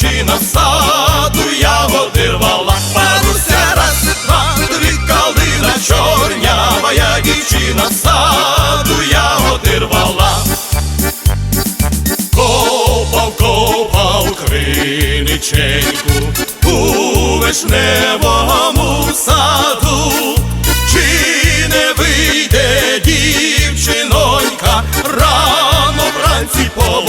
дівчина з саду ягоди рвала. Маруся раз, два, три калина чорнява, я дівчина саду ягоди рвала. Копав, копав криниченьку у вишневому саду, чи не вийде дівчинонька рано вранці по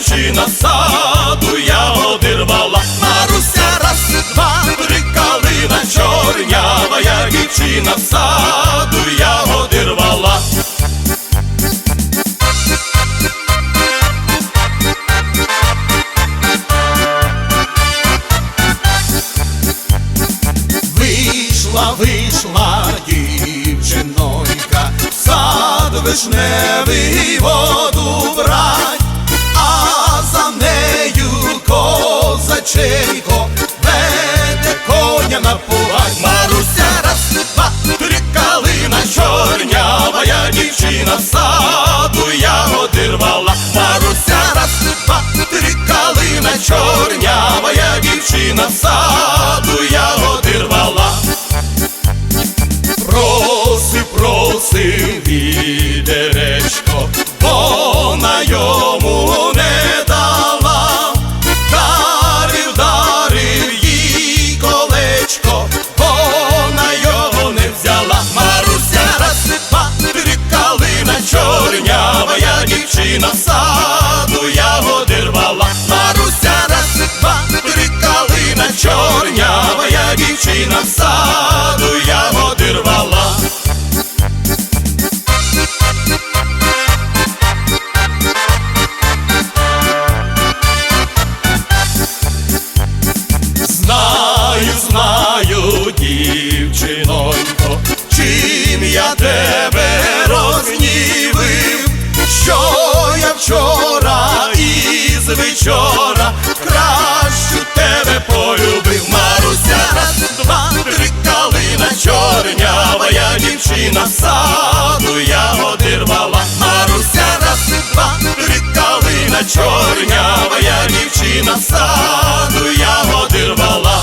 дівчина саду ягоди рвала. Маруся раз, два, три калина чорнява, я дівчина саду ягоди рвала. Вийшла, вийшла дівчинонька, в сад вишневий козаченько веде коня напувать. Маруся раз, два, три калина чорнява, я дівчина саду ягоди рвала. Маруся раз, два, три калина чорнява, я дівчина саду ягоди рвала. Я тебе розгнівив, що я вчора із вечора кращу тебе полюбив. Маруся раз, два, три калина чорнява, я дівчина саду ягоди рвала. Маруся раз, два, три калина чорнява, я дівчина саду ягоди рвала.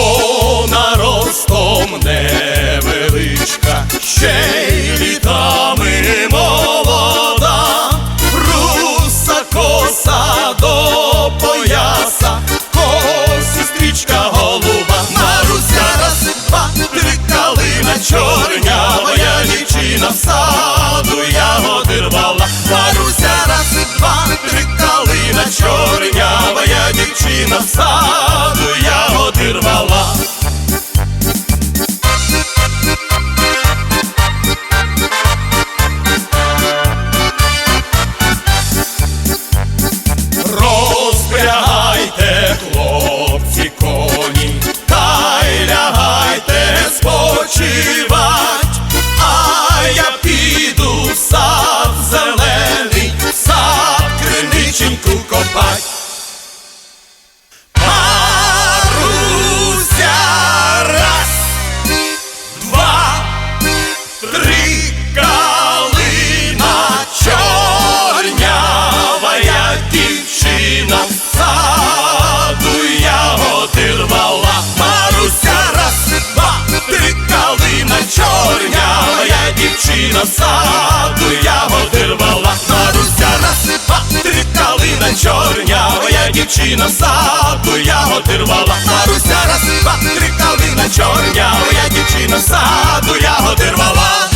Вона ростом невеличка, ще й літами молода, руса коса до пояса, косі стрічка голуба, Маруся раз, два, три калина чорнява, я дівчина з саду ягоди рвала, Маруся раз, два, три калина чорнява, я дівчина з саду в саду ягоди рвала. Маруся, два, три калина чорнява, я дівчина саду ягоди рвала. Маруся, два, три калина чорнява, я дівчина саду ягоди рвала.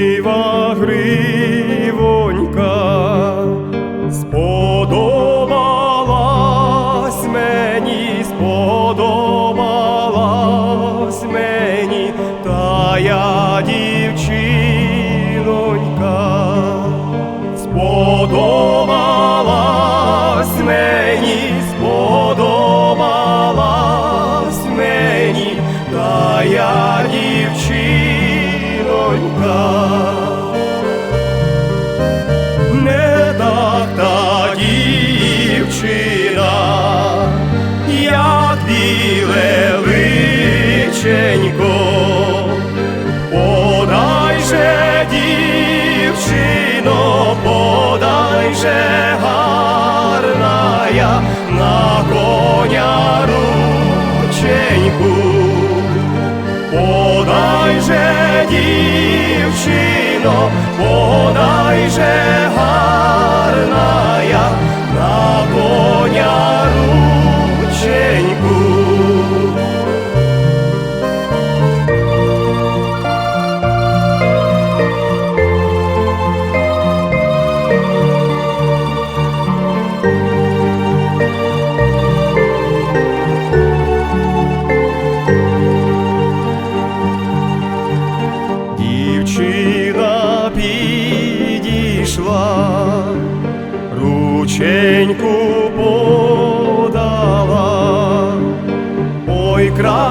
Що сива дівчино, подай же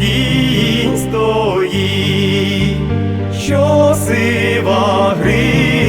Кінь стоїть, що сива гривонька,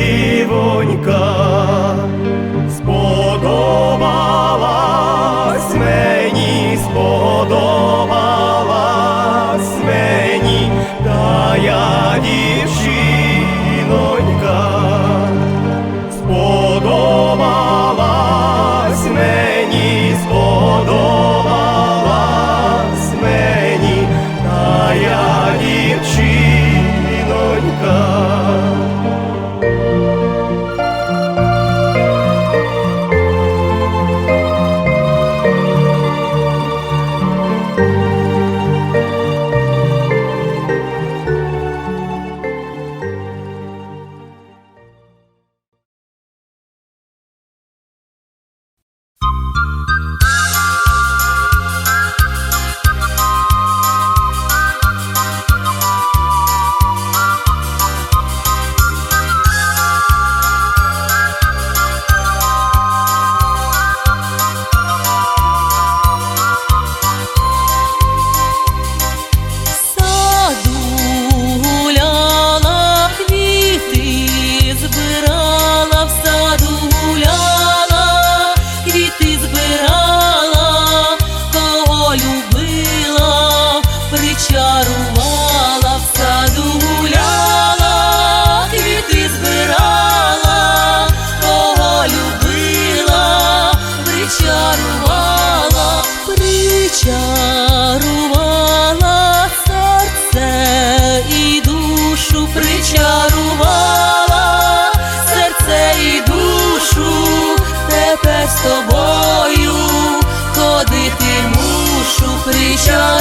тобою ходити мушу, причарувала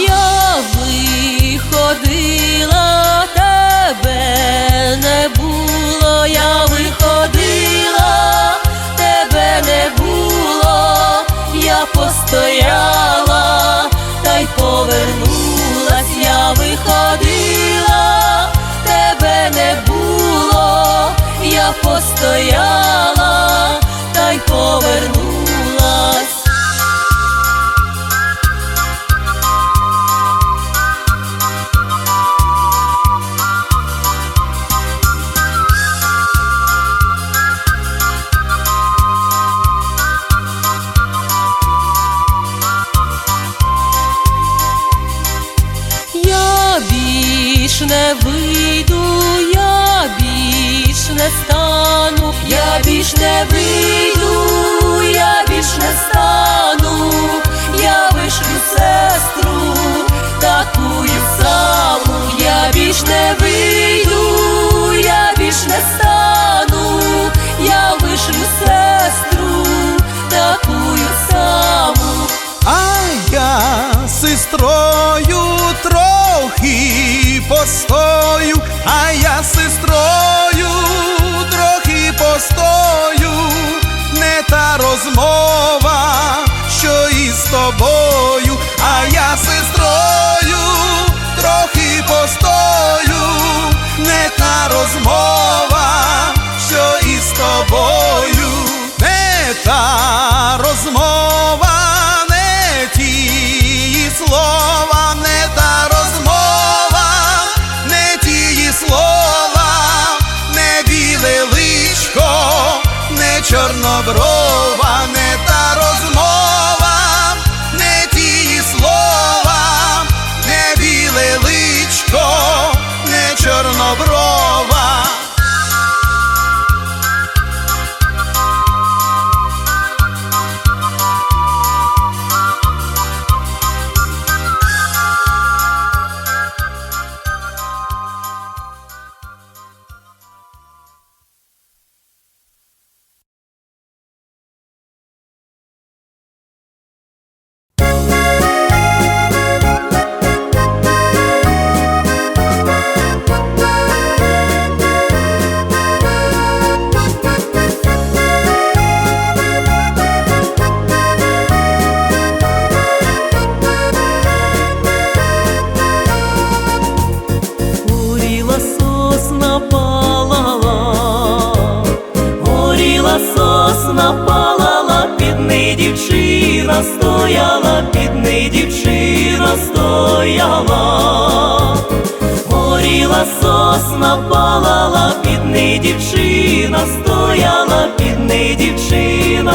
не вийду, я більш не стану, я більш не вийду, я більш не стану, я вишлю сестру, такую саму, я більш не вийду, я більш не стану. Постою, а я сестрою трохи постою, не та розмова, що із тобою, а я сестрою трохи постою, не та розмова, що із тобою, не та розмова,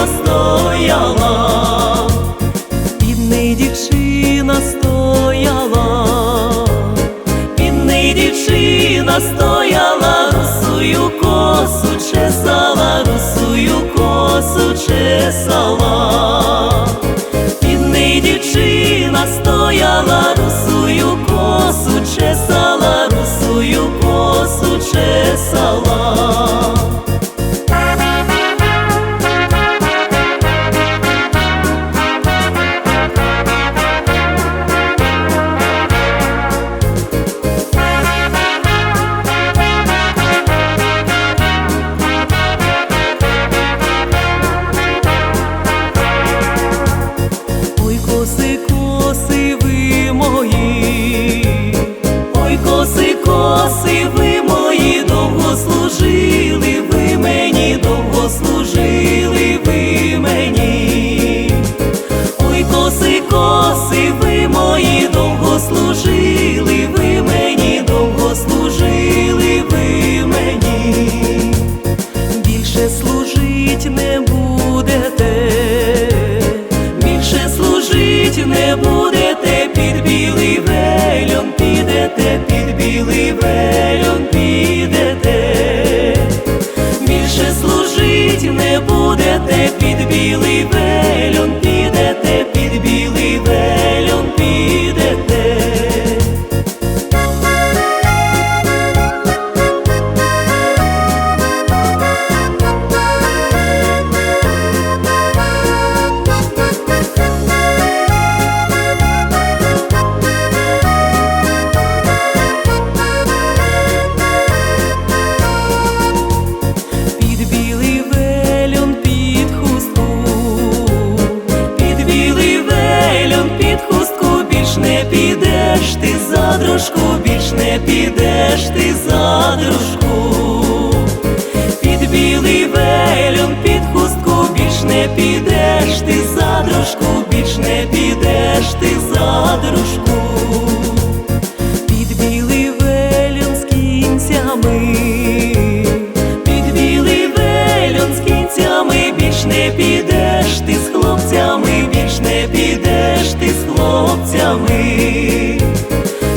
стояла. Під дівчина стояла, під дівчина стояла, русую косу чесала, русую косу чесала. Під дівчина стояла, русую косу чесала,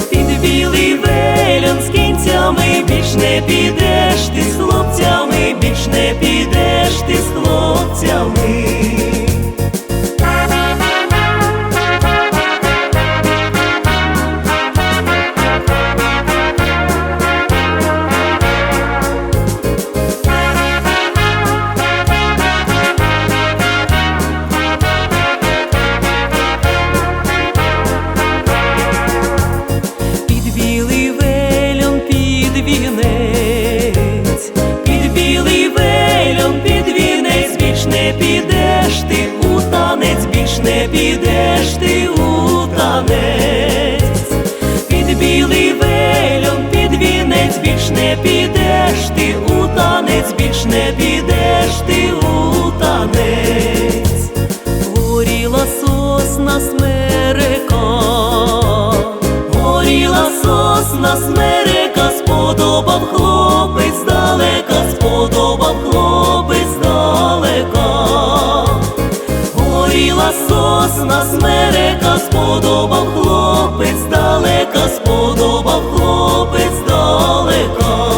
під білий велюн з кінцями більш не підеш ти з хлопцями, більш не підеш ти з хлопцями. смерека, горіла сосна смерика, сподобав хлопець далека, сподобав хлопець далека, горіла сосна смерека, сподобав хлопець далека, сподобав хлопець далека.